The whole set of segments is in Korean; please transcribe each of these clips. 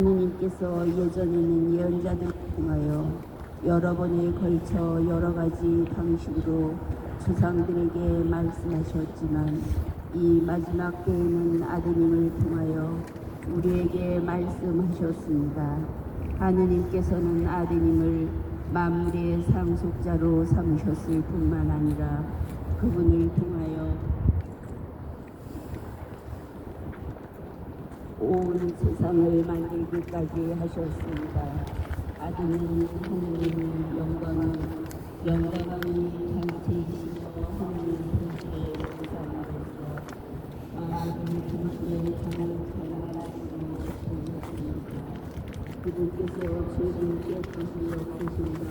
하느님께서 예전에는 예언자들을 통하여 여러 번에 걸쳐 여러 가지 방식으로 조상들에게 말씀하셨지만 이 마지막 때에는 아드님을 통하여 우리에게 말씀하셨습니다. 하느님께서는 아드님을 만물의 상속자로 삼으셨을 뿐만 아니라 그분을 통하여 온 세상을 만들기까지 하셨습니다. 아드님 하느님 영광은 영광이 장체이시며 하느님 통치의 우상으로서 아버지 통치의 장을 전하시는 그분께서 죄를 깨끗이 없으신다.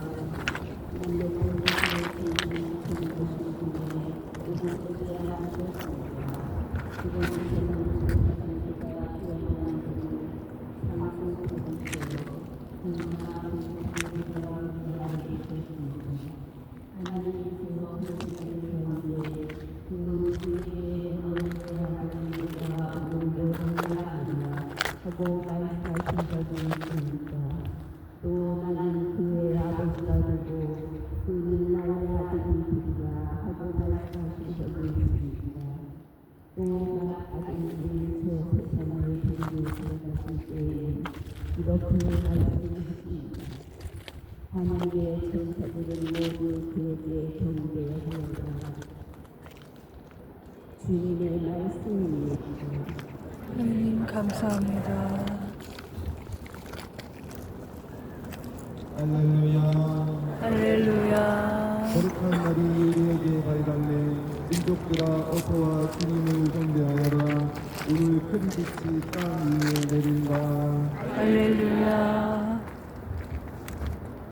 남녀는 죄를 전하시는 분에 그분께서 하셨습니다. 그분께서는 하고 말씀하신 적이 있습니다. 또 나는 그의 아버지가 되고 그는 나의 아들이 되리라 하고 말씀하신 적이 있습니다. 또 아들이 저 세상을 데리고 들어가실 때에 이렇게 말씀하십니다. 하늘의 전사들은 모두 그에게 경배하여라. 주님의 말씀입니다. 감사합니다. 할렐루야 할렐루야. 거룩한 날이 우리에게 가이달래 민족들아 어서와 주님을 경배하여라 오늘 큰 빛이 땅 위에 내린다 할렐루야.